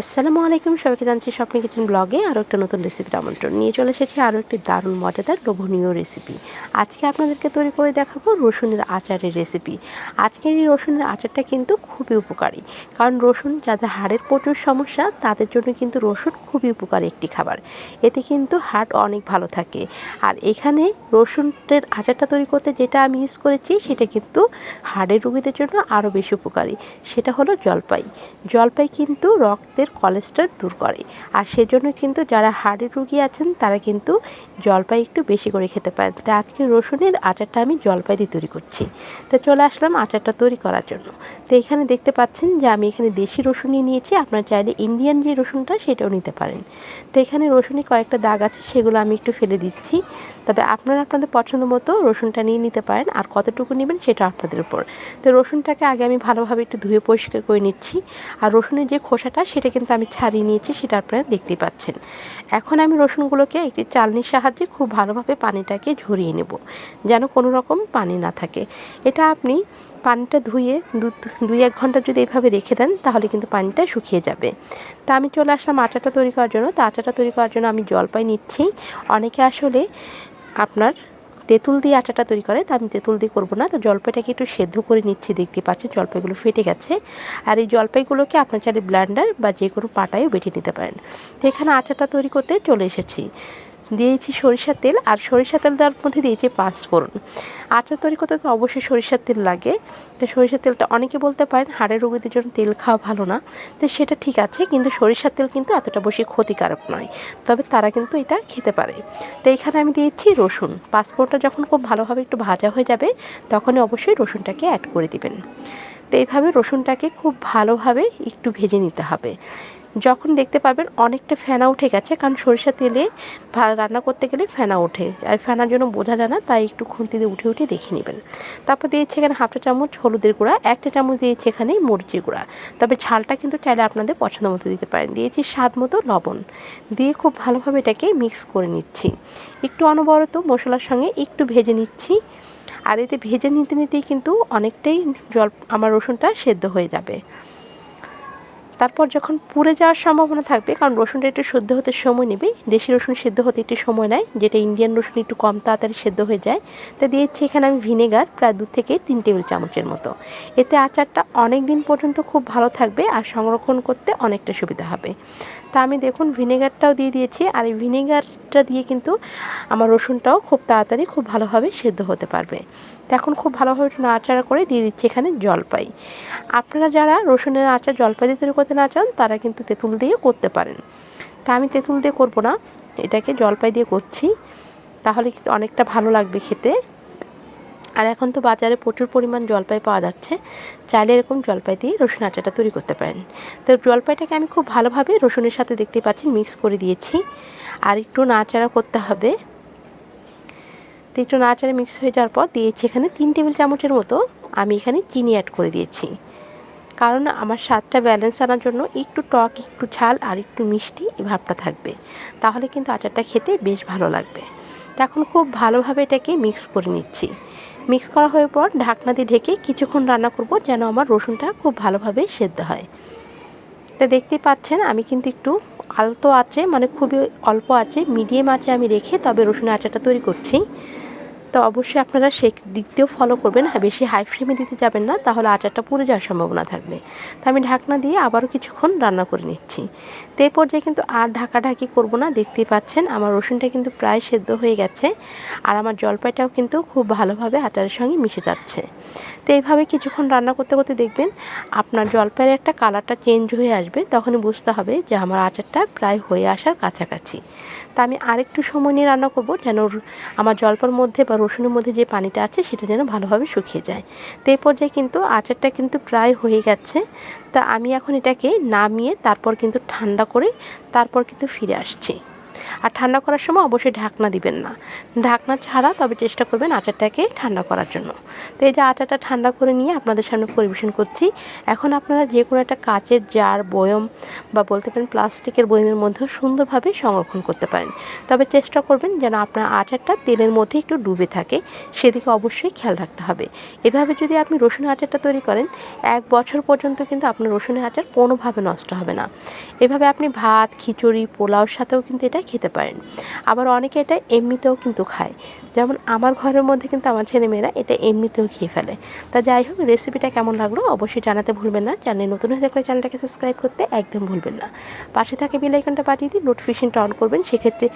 আসসালামু আলাইকুম, সবাইকে জানছি স্বপ্ন কিচেন ব্লগে আরও একটা নতুন রেসিপির আমন্ত্রণ। নিয়ে চলে এসেছি আরও একটি দারুণ, মজাদার, লোভনীয় রেসিপি আজকে আপনাদেরকে তৈরি করে দেখাবো রসুনের আচারের রেসিপি আজকের এই রসুনের আচারটা কিন্তু খুবই উপকারী। কারণ রসুন যাদের হাড়ের প্রচুর সমস্যা, তাদের জন্য কিন্তু রসুন খুবই উপকারী একটি খাবার। এতে কিন্তু হার্ট অনেক ভালো থাকে। আর এখানে রসুনের আচারটা তৈরি করতে যেটা আমি ইউজ করেছি, সেটা কিন্তু হাড়ের রোগীদের জন্য আরও বেশি উপকারী। সেটা হলো জলপাই। জলপাই কিন্তু রক্তের কোলেস্ট্রল দূর করে। আর সেজন্য কিন্তু যারা হাড়ের রুগী আছেন, তারা কিন্তু জলপাই একটু বেশি করে খেতে পারেন। তো আজকে রসুনের আচারটা আমি জলপাই দিয়ে তৈরি করছি। তো চলে আসলাম আচারটা তৈরি করার জন্য। তো এখানে দেখতে পাচ্ছেন যে আমি এখানে দেশি রসুন নিয়ে নিয়েছি। আপনার চাইলে ইন্ডিয়ান যে রসুনটা, সেটাও নিতে পারেন। তো এখানে রসুনে কয়েকটা দাগ আছে, সেগুলো আমি একটু ফেলে দিচ্ছি। তবে আপনারা আপনাদের পছন্দ মতো রসুনটা নিয়ে নিতে পারেন। আর কতটুকু নেবেন, সেটা আপনাদের উপর। তো রসুনটাকে আগে আমি ভালোভাবে একটু ধুয়ে পরিষ্কার করে নিচ্ছি। আর রসুনের যে খোসাটা, সেটা কিন্তু আমি ছাড়িয়ে নিয়েছি, সেটা আপনারা দেখতে পাচ্ছেন। এখন আমি রসুনগুলোকে একটি চালনির সাহায্যে খুব ভালোভাবে পানিটাকে ঝরিয়ে নেব, যেন কোনো রকম পানি না থাকে। এটা আপনি পানিটা ধুয়ে দুই এক ঘণ্টা যদি এভাবে রেখে দেন, তাহলে কিন্তু পানিটা শুকিয়ে যাবে। তা আমি চলে আসলাম আটাটা তৈরি করার জন্য। তা আটাটা তৈরি করার জন্য আমি জলপাই নিচ্ছি। অনেকে আসলে আপনার তেঁতুল দিয়ে আটাটা তৈরি করে, তা আমি তেঁতুল দিয়ে করব না। তো জলপাইটাকে একটু সেদ্ধ করে নিচ্ছি, দেখতে পাচ্ছেন জলপাইগুলো ফেটে গেছে। আর এই জলপাইগুলোকে আপনার চাইলে ব্লান্ডার বা যে কোনো পাটায়ও বেটে নিতে পারেন। তো এখানে আটাটা তৈরি করতে চলে এসেছি। দিয়েছি সরিষার তেল আর সরিষার তেল দেওয়ার মধ্যে দিয়েছি পাঁচফোড়ন আচার তৈরি করতে তো অবশ্যই সরিষার তেল লাগে। তো সরিষার তেলটা অনেকে বলতে পারেন হাড়ের রোগীদের জন্য তেল খাওয়া ভালো না। তো সেটা ঠিক আছে, কিন্তু সরিষার তেল কিন্তু এতটা বেশি ক্ষতিকারক নয়। তবে তারা কিন্তু এটা খেতে পারে। তো এখানে আমি দিয়েছি রসুন। পাঁচফোড়নটা যখন খুব ভালোভাবে একটু ভাজা হয়ে যাবে, তখনই অবশ্যই রসুনটাকে অ্যাড করে দিবেন। তো এইভাবে রসুনটাকে খুব ভালোভাবে একটু ভেজে নিতে হবে। যখন দেখতে পারবেন অনেকটা ফেনা উঠে গেছে, কারণ সরিষা তেলে রান্না করতে গেলে ফেনা ওঠে। আর ফেনার জন্য বোঝা যায় না, তাই একটু খুন্তি দিয়ে উঠে উঠে দেখে নেবেন। তারপর দিয়েছি এখানে হাফটা চামচ হলুদের গুঁড়া একটা চামচ দিয়েছি এখানে মরিচের গুঁড়া। তবে ঝালটা কিন্তু চাইলে আপনাদের পছন্দ মতো দিতে পারেন। দিয়েছি স্বাদ মতো লবণ। দিয়ে খুব ভালোভাবে এটাকে মিক্স করে নিচ্ছি। একটু অনবরত মশলার সঙ্গে একটু ভেজে নিচ্ছি। আর এতে ভেজে নিতে নিতেই কিন্তু অনেকটাই জল, আমার রসুনটা সেদ্ধ হয়ে যাবে। তারপর যখন পুড়ে যাওয়ার সম্ভাবনা থাকবে, কারণ রসুনটা একটু সেদ্ধ হতে সময় নেবে, দেশি রসুন সেদ্ধ হতে একটু সময় নেয়, যেটা ইন্ডিয়ান রসুন একটু কম তাড়াতাড়ি সেদ্ধ হয়ে যায়, তা দিয়েছি এখানে আমি ভিনেগার প্রায় দু থেকে তিন টেবিল চামচের মতো। এতে আচারটা অনেক দিন পর্যন্ত খুব ভালো থাকবে আর সংরক্ষণ করতে অনেকটা সুবিধা হবে। তা আমি দেখুন ভিনেগারটাও দিয়ে দিয়েছি, আর এই ভিনেগারটা দিয়ে কিন্তু আমার রসুনটাও খুব তাড়াতাড়ি খুব ভালোভাবে সেদ্ধ হতে পারবে। তো এখন খুব ভালোভাবে একটু নাড়াচাড়া করে দিয়ে দিচ্ছি এখানে জলপাই। আপনারা যারা রসুনের আচার জলপাই দিয়ে তৈরি করতে না চান, তারা কিন্তু তেঁতুল দিয়ে করতে পারেন। তা আমি তেঁতুল দিয়ে করব না, এটাকে জলপাই দিয়ে করছি। তাহলে কিন্তু অনেকটা ভালো লাগবে খেতে। আর এখন তো বাজারে প্রচুর পরিমাণ জলপাই পাওয়া যাচ্ছে। চাইলে এরকম জলপাই দিয়ে রসুন আচারটা তৈরি করতে পারেন। তো জলপাইটাকে আমি খুব ভালোভাবে রসুনের সাথে দেখতে পাচ্ছেন, মিক্স করে দিয়েছি। আর একটু নাড়াচাড়া করতে হবে। তো একটু নাড়াচাড়া মিক্স হয়ে যাওয়ার পর দিয়েছি এখানে তিন টেবিল চামচের মতো আমি এখানে চিনি অ্যাড করে দিয়েছি। কারণ আমার স্বাদটা ব্যালেন্স আনার জন্য একটু টক, একটু ঝাল আর একটু মিষ্টি এই ভাবটা থাকবে। তাহলে কিন্তু আচারটা খেতে বেশ ভালো লাগবে। এখন খুব ভালোভাবে এটাকে মিক্স করে নিচ্ছি। মিক্স করা হয়ে পর ঢাকনা দিয়ে ঢেকে কিছুক্ষণ রান্না করব যেন আমার রসুনটা খুব ভালোভাবে সেদ্ধ হয়। তা দেখতে পাচ্ছেন, আমি কিন্তু একটু আলতো আছে মানে খুবই অল্প আছে মিডিয়াম আছে আমি রেখে তবে রসুন আচাটা তৈরি করছি। তো অবশ্যই আপনারা সে দিক দিয়েও ফলো করবেন। হ্যাঁ বেশি হাই ফ্লেমে দিতে যাবেন না, তাহলে আচারটা পুড়ে যাওয়ার সম্ভাবনা থাকবে। তো আমি ঢাকনা দিয়ে আবারও কিছুক্ষণ রান্না করে নিচ্ছি। তো এই পর্যায়ে কিন্তু আর ঢাকাঢাকি করব না, দেখতেই পাচ্ছেন আমার রসুনটা কিন্তু প্রায় সেদ্ধ হয়ে গেছে আর আমার জলপাইটাও কিন্তু খুব ভালোভাবে আচারের সঙ্গে মিশে যাচ্ছে। তো এইভাবে কিছুক্ষণ রান্না করতে করতে দেখবেন আপনার জলপাইয়ের একটা কালারটা চেঞ্জ হয়ে আসবে, তখনই বুঝতে হবে যে আমার আচারটা প্রায় হয়ে আসার কাছাকাছি। তা আমি আরেকটু সময় নিয়ে রান্না করব যেন আমার জলপার মধ্যে বা রসুনের মধ্যে যে পানিটা আছে সেটা যেন ভালোভাবে শুকিয়ে যায়। তো এই পর্যায়ে কিন্তু আচারটা কিন্তু প্রায় হয়ে গেছে। তা আমি এখন এটাকে নামিয়ে তারপর কিন্তু ঠান্ডা করে তারপর কিন্তু ফিরে আসছি। আর ঠান্ডা করার সময় অবশ্যই ঢাকনা দিবেন না। ঢাকনা ছাড়া তবে চেষ্টা করবেন আচারটাকে ঠান্ডা করার জন্য। তো এই যে আচারটা ঠান্ডা করে নিয়ে আপনাদের সামনে পরিবেশন করছি, এখন আপনারা যে কোনো একটা কাচের জার, বয়ম বা বলতে পারেন প্লাস্টিকের বয়মের মধ্যেও সুন্দরভাবে সংরক্ষণ করতে পারেন। তবে চেষ্টা করবেন যেন আপনার আচারটা তেলের মধ্যে একটু ডুবে থাকে, সেদিকে অবশ্যই খেয়াল রাখতে হবে। এভাবে যদি আপনি রসুনের আচারটা তৈরি করেন, এক বছর পর্যন্ত কিন্তু আপনার রসুনের আচার কোনোভাবে নষ্ট হবে না। এভাবে আপনি ভাত, খিচুড়ি, পোলাওর সাথেও কিন্তু এটা খেতে পারেন। আবার অনেকে এটা এমনিতেও কিন্তু খায়। যেমন আমার ঘরের মধ্যে কিন্তু আমার ছেলেমেয়েরা এটা এমনিতেও খেয়ে ফেলে। তা যাই হোক রেসিপিটা কেমন লাগল অবশ্যই জানাতে ভুলবেন না। চ্যানেল নতুন হয়ে থাকলে চ্যানেলটাকে সাবস্ক্রাইব করতে একদম ভুলবেন না। পাশে থাকে বেলাইকনটা পাঠিয়ে দিয়ে নোটিফিকেশনটা অন করবেন। সেক্ষেত্রে